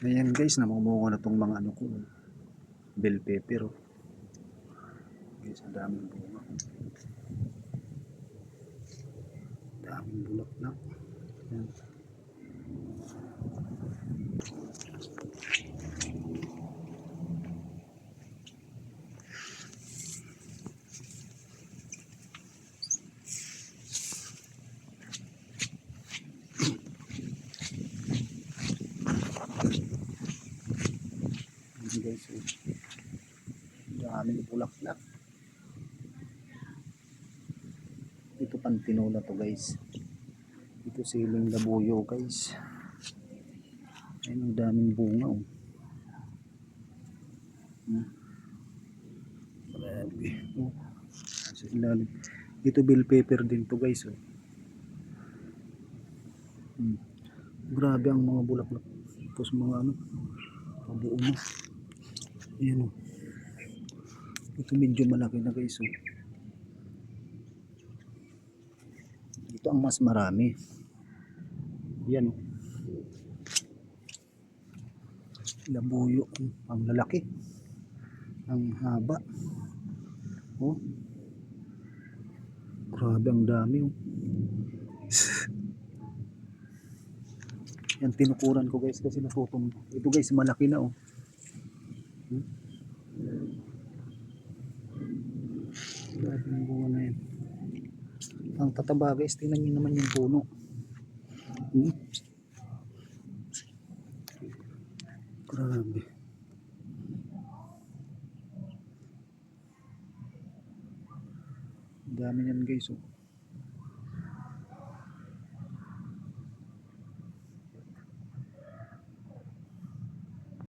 Ayan guys, namumunga na tong mga ano ko. Bell pepper. Oh. Guys, ang daming bunga. Daming bulaklak. Ayan. Ayan guys, oh. daming bulaklak. Ito pantinola to guys. Ito siling labuyo guys. Ayun ang daming bunga oh. Hmm. Grabe. Oh. Sa. Ito bell pepper din to guys oh. Hmm. Grabe ang mga bulaklak. Tapos mga ano, pabuo na. Ayan oh. Ito medyo malaki na guys oh. Ito ang mas marami. Yan oh. Labuyo oh. ang lalaki. Ang haba. Oh. Grabe ang dami oh. Yan tinukuran ko guys kasi natutong. Ito guys malaki na oh. Grabe ang bunga na yan. Ang tataba guys, tingnan nyo naman yung puno. Hmm? Grabe. Dami yan guys oh.